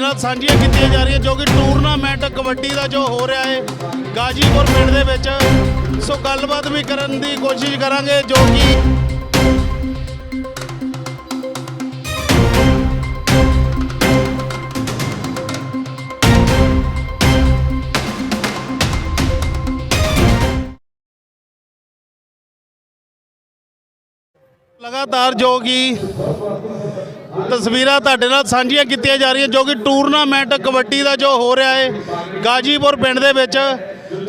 ਨਾਲ ਸਾਂਝੀਆਂ ਕੀਤੀਆਂ ਜਾ ਰਹੀਆਂ ਜੋ ਕਿ ਟੂਰਨਾਮੈਂਟ, ਕਬੱਡੀ ਦਾ ਜੋ ਹੋ ਰਿਹਾ ਹੈ, ਗਾਜੀਪੁਰ ਪਿੰਡ ਦੇ ਵਿੱਚ। ਸੋ ਗੱਲਬਾਤ ਵੀ ਕਰਨ ਦੀ ਕੋਸ਼ਿਸ਼ ਕਰਾਂਗੇ ਜੋ ਕਿ ਲਗਾਤਾਰ ਜੋ ਕਿ ਤਸਵੀਰਾਂ ਤੁਹਾਡੇ ਨਾਲ ਸਾਂਝੀਆਂ ਕੀਤੀਆਂ ਜਾ ਰਹੀਆਂ ਜੋ ਕਿ ਟੂਰਨਾਮੈਂਟ ਕਬੱਡੀ ਦਾ ਜੋ ਹੋ ਰਿਹਾ ਹੈ, ਗਾਜੀਪੁਰ ਪਿੰਡ ਦੇ ਵਿੱਚ।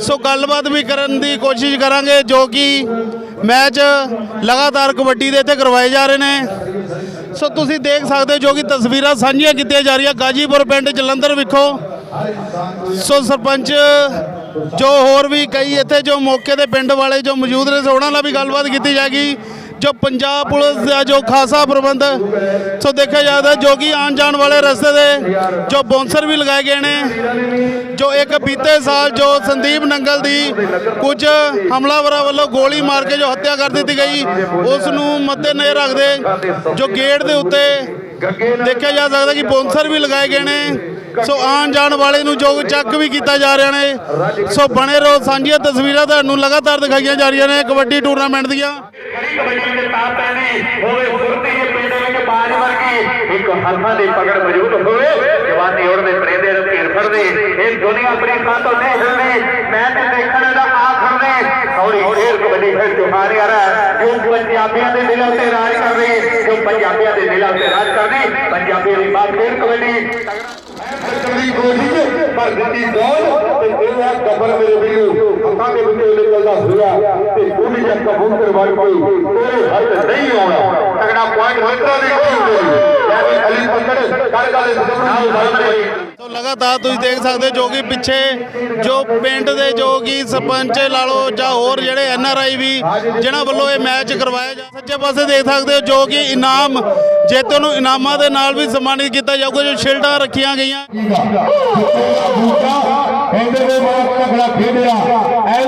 ਸੋ ਗੱਲਬਾਤ ਵੀ ਕਰਨ ਦੀ ਕੋਸ਼ਿਸ਼ ਕਰਾਂਗੇ ਜੋ ਕਿ ਮੈਚ ਲਗਾਤਾਰ ਕਬੱਡੀ ਦੇ ਇੱਥੇ ਕਰਵਾਏ ਜਾ ਰਹੇ ਨੇ। ਸੋ ਤੁਸੀਂ ਦੇਖ ਸਕਦੇ ਹੋ ਜੋ ਕਿ ਤਸਵੀਰਾਂ ਸਾਂਝੀਆਂ ਕੀਤੀਆਂ ਜਾ ਰਹੀਆਂ ਗਾਜੀਪੁਰ ਪਿੰਡ ਜਲੰਧਰ ਵਿਖੋ। ਸੋ ਸਰਪੰਚ ਜੋ ਹੋਰ ਵੀ ਕਈ ਇੱਥੇ ਜੋ ਮੌਕੇ ਦੇ ਪਿੰਡ ਵਾਲੇ ਜੋ ਮੌਜੂਦ ਨੇ, ਸੋ ਉਹਨਾਂ ਨਾਲ ਵੀ ਗੱਲਬਾਤ ਕੀਤੀ ਜਾਏਗੀ। ਜੋ ਪੰਜਾਬ ਪੁਲਿਸ ਦਾ ਜੋ ਖਾਸਾ ਪ੍ਰਬੰਧ ਸੋ ਦੇਖਿਆ ਜਾਂਦਾ ਜੋ ਕਿ ਆਉਣ ਜਾਣ ਵਾਲੇ ਰਸਤੇ ਦੇ ਜੋ ਬੌਂਸਰ ਵੀ ਲਗਾਏ ਗਏ ਨੇ, ਜੋ ਇੱਕ ਬੀਤੇ ਸਾਲ ਜੋ ਸੰਦੀਪ ਨੰਗਲ ਦੀ ਕੁਝ ਹਮਲਾਵਰਾਂ ਵੱਲੋਂ ਗੋਲੀ ਮਾਰ ਕੇ ਜੋ ਹੱਤਿਆ ਕਰ ਦਿੱਤੀ ਗਈ, ਉਸ ਨੂੰ ਮੱਦੇ ਨਜ਼ਰ ਰੱਖਦੇ ਜੋ ਗੇਟ ਦੇ ਉੱਤੇ ਦੇਖਿਆ ਜਾ ਸਕਦਾ ਕਿ ਬੌਂਸਰ ਵੀ ਲਗਾਏ ਗਏ ਨੇ। ਸੋ ਆਉਣ ਜਾਣ ਵਾਲੇ ਨੂੰ ਜੋ ਚੱਕ ਵੀ ਕੀਤਾ ਜਾ ਰਿਹਾ ਨੇ। ਸੋ ਬਣੇ ਰਹੋ ਸਾਂਝੀਆਂ ਤਸਵੀਰਾਂ ਤੁਹਾਨੂੰ ਲਗਾਤਾਰ ਦਿਖਾਈਆਂ ਜਾ ਰਹੀਆਂ ਨੇ ਕਬੱਡੀ ਟੂਰਨਾਮੈਂਟ ਦੀਆਂ। ਕਬੱਡੀ ਦੇ ਤਾਂ ਪੈਣੀ ਹੋਵੇ ਫੁਰਤੀ ਦੇ ਪਿੰਡ ਵਿੱਚ ਬਾਜ ਵਰਗੀ ਇੱਕ ਹੱਥਾਂ ਦੀ ਪਕੜ ਮੌਜੂਦ ਹੋਵੇ ਜਵਾਨੀ ਉੜਦੇ ਪ੍ਰੇਦੇ ਨੂੰ ਘੇਰ ਫੜਦੇ ਇਹ ਦੁਨੀਆ ਪ੍ਰੀਤਾਂ ਤੋਂ ਨਹੀਂ ਹਿਲਦੀ ਮੈਂ ਤੇ ਦੇਖਣ ਦਾ ਆਖਰ ਨੇ ਹੌਲੀ ਫੇਰ ਕਬੱਡੀ ਫਿਰ ਚੁਹਾਰੇ ਆ ਰਹਾ ਜੋ ਪੰਜਾਬੀਆਂ ਦੇ ਦਿਲਾਂ ਤੇ ਰਾਜ ਕਰ ਰਹੀ ਜੋ ਪੰਜਾਬੀਆਂ ਦੇ ਦਿਲਾਂ ਤੇ ਰਾਜ ਕਰਦੀ ਪੰਜਾਬੀ ਦੀ ਬਾਤ ਫੇਰ ਕਬੱਡੀ। ਕਬੱਡੀ ਕੋਸ਼ਿਸ਼ ਪਰ ਦਿੱਤੀ ਦੌੜ, ਤੇ ਇਹ ਹੈ ਕਬਰ ਮੇਰੇ ਵੀਰੋ ਅੱਖਾਂ ਦੇ ਵਿੱਚੋਂ ਨਿਕਲਦਾ ਹੋਇਆ, ਤੇ ਉਹਨੇ ਜਦ ਕਬੂਤਰ ਵੜ ਕੋਈ ਤੇਰੇ ਹੱਥ ਨਹੀਂ ਆਉਣਾ। ਤਗੜਾ ਪੁਆਇੰਟ ਮਿੱਤਰਾਂ ਦੀ ਕੋਈ ਨਹੀਂ ਅਲੀ ਲਗਾਤਾਰ ਤੁਸੀਂ ਦੇਖ ਸਕਦੇ ਹੋ ਜੋ ਕਿ ਪਿੱਛੇ ਜੋ ਪਿੰਡ ਦੇ ਜੋ ਕਿ ਸਰਪੰਚ ਲਾ ਲਓ ਜਾਂ ਹੋਰ ਜਿਹੜੇ ਐਨ ਆਰ ਆਈ ਵੀ ਜਿਹਨਾਂ ਵੱਲੋਂ ਇਹ ਮੈਚ ਕਰਵਾਇਆ ਜਾ ਸੱਜੇ ਪਾਸੇ ਦੇਖ ਸਕਦੇ ਹੋ ਜੋ ਕਿ ਇਨਾਮ ਜੇਤੂ ਨੂੰ ਇਨਾਮਾਂ ਦੇ ਨਾਲ ਵੀ ਸਨਮਾਨਿਤ ਕੀਤਾ ਜਾਊਗਾ, ਜੋ ਸ਼ਿਲਡਾਂ ਰੱਖੀਆਂ ਗਈਆਂ। ਇਹਦੇ ਦੇ ਬਾਅਦ ਤਕੜਾ ਖੇਡਿਆ ਐਸ